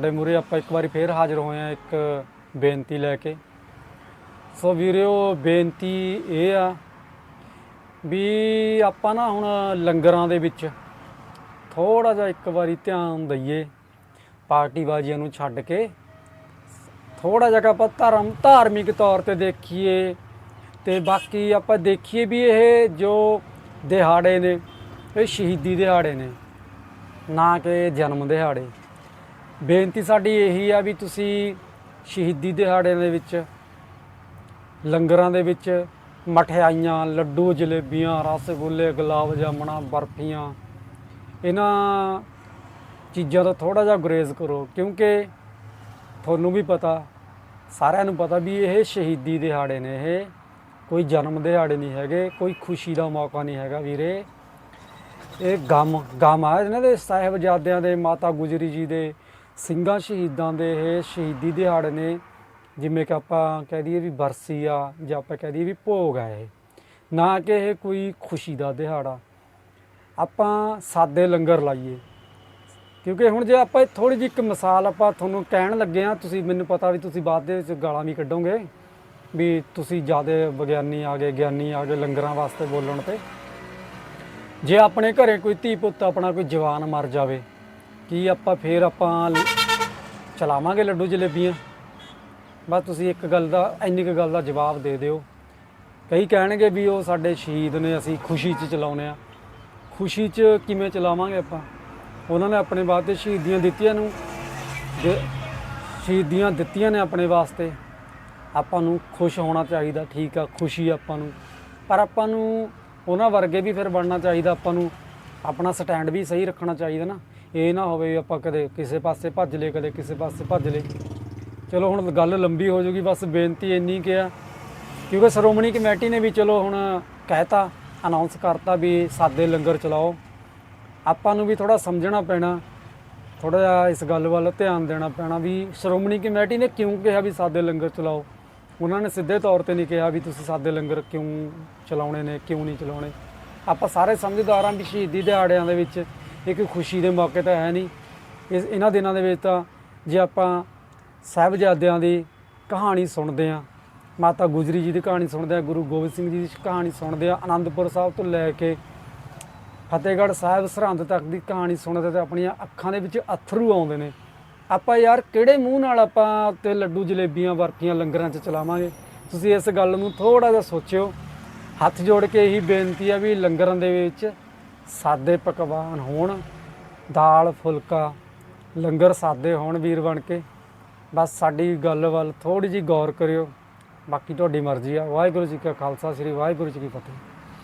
ਸਾਡੇ ਮੂਰੇ ਆਪਾਂ ਇੱਕ ਵਾਰੀ ਫੇਰ ਹਾਜ਼ਰ ਹੋਏ ਆ ਇੱਕ ਬੇਨਤੀ ਲੈ ਕੇ। ਸੋ ਵੀਰਿਓ, ਬੇਨਤੀ ਇਹ ਆ ਵੀ ਆਪਾਂ ਨਾ ਹੁਣ ਲੰਗਰਾਂ ਦੇ ਵਿੱਚ ਥੋੜਾ ਜਿਹਾ ਇੱਕ ਵਾਰੀ ਧਿਆਨ ਦਈਏ, ਪਾਰਟੀਬਾਜ਼ੀਆਂ ਨੂੰ ਛੱਡ ਕੇ। ਥੋੜਾ ਜਿਹਾ ਆਪਾਂ ਧਰਮ, ਧਾਰਮਿਕ ਤੌਰ ਤੇ ਦੇਖੀਏ ਤੇ ਬਾਕੀ ਆਪਾਂ ਦੇਖੀਏ ਵੀ ਇਹ ਜੋ ਦਿਹਾੜੇ ਨੇ, ਇਹ ਸ਼ਹੀਦੀ ਦਿਹਾੜੇ ਨੇ, ਨਾ ਕਿ ਜਨਮ ਦਿਹਾੜੇ। ਬੇਨਤੀ ਸਾਡੀ ਇਹੀ ਆ ਵੀ ਤੁਸੀਂ ਸ਼ਹੀਦੀ ਦਿਹਾੜੇ ਦੇ ਵਿੱਚ, ਲੰਗਰਾਂ ਦੇ ਵਿੱਚ, ਮਠਿਆਈਆਂ, ਲੱਡੂ, ਜਲੇਬੀਆਂ, ਰਸਗੁੱਲੇ, ਗੁਲਾਬ ਜਾਮਣਾ, ਬਰਫੀਆਂ, ਇਹਨਾਂ ਚੀਜ਼ਾਂ ਤੋਂ ਥੋੜਾ ਜਿਹਾ ਗੁਰੇਜ਼ ਕਰੋ, ਕਿਉਂਕਿ ਤੁਹਾਨੂੰ ਵੀ ਪਤਾ, ਸਾਰਿਆਂ ਨੂੰ ਪਤਾ ਵੀ ਇਹ ਸ਼ਹੀਦੀ ਦਿਹਾੜੇ ਨੇ, ਇਹ ਕੋਈ ਜਨਮ ਦਿਹਾੜੇ ਨਹੀਂ ਹੈਗੇ, ਕੋਈ ਖੁਸ਼ੀ ਦਾ ਮੌਕਾ ਨਹੀਂ ਹੈਗਾ ਵੀਰੇ। ਇਹ ਗਮ ਗਮ ਆ ਇਹਨਾਂ ਦੇ ਸਾਹਿਬਜ਼ਾਦਿਆਂ ਦੇ, ਮਾਤਾ ਗੁਜਰੀ ਜੀ ਦੇ ਸਿੰਘਾਂ ਸ਼ਹੀਦਾਂ ਦੇ ਇਹ ਸ਼ਹੀਦੀ ਦਿਹਾੜੇ ਨੇ, ਜਿਵੇਂ ਕਿ ਆਪਾਂ ਕਹਿ ਦਈਏ ਵੀ ਬਰਸੀ ਆ, ਜਾਂ ਆਪਾਂ ਕਹਿ ਦਈਏ ਵੀ ਭੋਗ ਆ ਇਹ। ਨਾ ਕਿ ਇਹ ਕੋਈ ਖੁਸ਼ੀ ਦਾ ਦਿਹਾੜਾ। ਆਪਾਂ ਸਾਦੇ ਲੰਗਰ ਲਾਈਏ। ਕਿਉਂਕਿ ਹੁਣ ਜੇ ਆਪਾਂ ਥੋੜੀ ਜਿਹੀ ਇੱਕ ਮਿਸਾਲ ਆਪਾਂ ਤੁਹਾਨੂੰ ਕਹਿਣ ਲੱਗੇ ਆ ਤੁਸੀਂ ਮੈਨੂੰ ਪਤਾ ਵੀ ਤੁਸੀਂ ਬਾਅਦ ਦੇ ਵਿੱਚ ਗਾਲਾਂ ਵੀ ਕੱਢੋਗੇ, ਵੀ ਤੁਸੀਂ ਜ਼ਿਆਦਾ ਵਿਗਿਆਨੀ ਆ ਗਏ, ਗਿਆਨੀ ਆ ਗਏ ਲੰਗਰਾਂ ਵਾਸਤੇ ਬੋਲਣ ਤੇ। ਜੇ ਆਪਣੇ ਘਰੇ ਕੋਈ ਧੀ ਪੁੱਤ, ਆਪਣਾ ਕੋਈ ਜਵਾਨ ਮਰ ਜਾਵੇ ਕੀ ਆਪਾਂ ਫੇਰ ਆਪਾਂ ਲ- ਚਲਾਵਾਂਗੇ ਲੱਡੂ ਜਲੇਬੀਆਂ? ਬਸ ਤੁਸੀਂ ਇੱਕ ਗੱਲ ਦਾ, ਇੰਨੀ ਕੁ ਗੱਲ ਦਾ ਜਵਾਬ ਦੇ ਦਿਓ। ਕਈ ਕਹਿਣਗੇ ਵੀ ਉਹ ਸਾਡੇ ਸ਼ਹੀਦ ਨੇ, ਅਸੀਂ ਖੁਸ਼ੀ 'ਚ ਚਲਾਉਨੇ ਆ। ਖੁਸ਼ੀ 'ਚ ਕਿਵੇਂ ਚਲਾਵਾਂਗੇ ਆਪਾਂ? ਉਹਨਾਂ ਨੇ ਆਪਣੇ ਵਾਸਤੇ ਸ਼ਹੀਦੀਆਂ ਦਿੱਤੀਆਂ ਨੂੰ ਜੇ ਸ਼ਹੀਦੀਆਂ ਦਿੱਤੀਆਂ ਨੇ ਆਪਣੇ ਵਾਸਤੇ। ਆਪਾਂ ਨੂੰ ਖੁਸ਼ ਹੋਣਾ ਚਾਹੀਦਾ, ਠੀਕ ਆ, ਖੁਸ਼ੀ ਆਪਾਂ ਨੂੰ। ਪਰ ਆਪਾਂ ਨੂੰ ਉਹਨਾਂ ਵਰਗੇ ਵੀ ਫਿਰ ਬਣਨਾ ਚਾਹੀਦਾ, ਆਪਾਂ ਨੂੰ ਆਪਣਾ ਸਟੈਂਡ ਵੀ ਸਹੀ ਰੱਖਣਾ ਚਾਹੀਦਾ ਨਾ। ਇਹ ਨਾ ਹੋਵੇ ਵੀ ਆਪਾਂ ਕਦੇ ਕਿਸੇ ਪਾਸੇ ਭੱਜ ਲਏ, ਕਦੇ ਕਿਸੇ ਪਾਸੇ ਭੱਜ ਲਏ। ਚਲੋ ਹੁਣ ਗੱਲ ਲੰਬੀ ਹੋ ਜੂਗੀ, ਬਸ ਬੇਨਤੀ ਇੰਨੀ ਕਿ ਆ, ਕਿਉਂਕਿ ਸ਼੍ਰੋਮਣੀ ਕਮੇਟੀ ਨੇ ਵੀ ਚਲੋ ਹੁਣ ਕਹਿਤਾ ਅਨਾਉਂਸ ਕਰਤਾ ਵੀ ਸਾਦੇ ਲੰਗਰ ਚਲਾਓ। ਆਪਾਂ ਨੂੰ ਵੀ ਥੋੜਾ ਸਮਝਣਾ ਪੈਣਾ ਥੋੜਾ ਜਿਹਾ ਇਸ ਗੱਲ ਵੱਲ ਧਿਆਨ ਦੇਣਾ ਪੈਣਾ ਵੀ ਸ਼੍ਰੋਮਣੀ ਕਮੇਟੀ ਨੇ ਕਿਉਂ ਕਿਹਾ ਵੀ ਸਾਦੇ ਲੰਗਰ ਚਲਾਓ? ਉਹਨਾਂ ਨੇ ਸਿੱਧੇ ਤੌਰ ਤੇ ਨਹੀਂ ਕਿਹਾ ਵੀ ਤੁਸੀਂ ਸਾਦੇ ਲੰਗਰ ਕਿਉਂ ਚਲਾਉਣੇ ਨੇ, ਕਿਉਂ ਨਹੀਂ ਚਲਾਉਣੇ। ਆਪਾਂ ਸਾਰੇ ਸਮਝਦਾਰ ਹਾਂ ਵੀ ਸ਼ਹੀਦੀ ਦਿਹਾੜਿਆਂ ਦੇ ਵਿੱਚ ਇੱਕ ਖੁਸ਼ੀ ਦੇ ਮੌਕੇ ਤਾਂ ਹੈ ਨਹੀਂ। ਇਸ ਇਹਨਾਂ ਦਿਨਾਂ ਦੇ ਵਿੱਚ ਤਾਂ ਜੇ ਆਪਾਂ ਸਾਹਿਬਜ਼ਾਦਿਆਂ ਦੀ ਕਹਾਣੀ ਸੁਣਦੇ ਆ ਮਾਤਾ ਗੁਜਰੀ ਜੀ ਦੀ ਕਹਾਣੀ ਸੁਣਦੇ ਆ ਗੁਰੂ ਗੋਬਿੰਦ ਸਿੰਘ ਜੀ ਦੀ ਕਹਾਣੀ ਸੁਣਦੇ ਆ ਆਨੰਦਪੁਰ ਸਾਹਿਬ ਤੋਂ ਲੈ ਕੇ ਫਤਿਹਗੜ੍ਹ ਸਾਹਿਬ ਸਰਹੰਦ ਤੱਕ ਦੀ ਕਹਾਣੀ ਸੁਣਦੇ ਤੇ ਆਪਣੀਆਂ ਅੱਖਾਂ ਦੇ ਵਿੱਚ ਅਥਰੂ ਆਉਂਦੇ ਨੇ। ਆਪਾਂ ਯਾਰ ਕਿਹੜੇ ਮੂੰਹ ਨਾਲ ਆਪਾਂ ਤੇ ਲੱਡੂ ਜਲੇਬੀਆਂ ਵਰਕੀਆਂ ਲੰਗਰਾਂ 'ਚ ਚਲਾਵਾਂਗੇ? ਤੁਸੀਂ ਇਸ ਗੱਲ ਨੂੰ ਥੋੜਾ ਜਿਹਾ ਸੋਚਿਓ। ਹੱਥ ਜੋੜ ਕੇ ਇਹੀ ਬੇਨਤੀ ਆ ਵੀ ਲੰਗਰਾਂ ਦੇ ਵਿੱਚ ਸਾਦੇ ਪਕਵਾਨ ਹੋਣ, ਦਾਲ, ਫੁਲਕਾ, ਲੰਗਰ ਸਾਦੇ ਹੋਣ ਵੀਰ ਬਣ ਕੇ। ਬਸ ਸਾਡੀ ਗੱਲ ਵੱਲ ਥੋੜੀ ਜੀ ਗੌਰ ਕਰਿਓ। ਬਾਕੀ ਤੁਹਾਡੀ ਮਰਜ਼ੀ ਆ। ਵਾਹਿਗੁਰੂ ਜੀ ਕਾ ਖਾਲਸਾ, ਸ੍ਰੀ ਵਾਹਿਗੁਰੂ ਜੀ ਕੀ ਫਤਿਹ।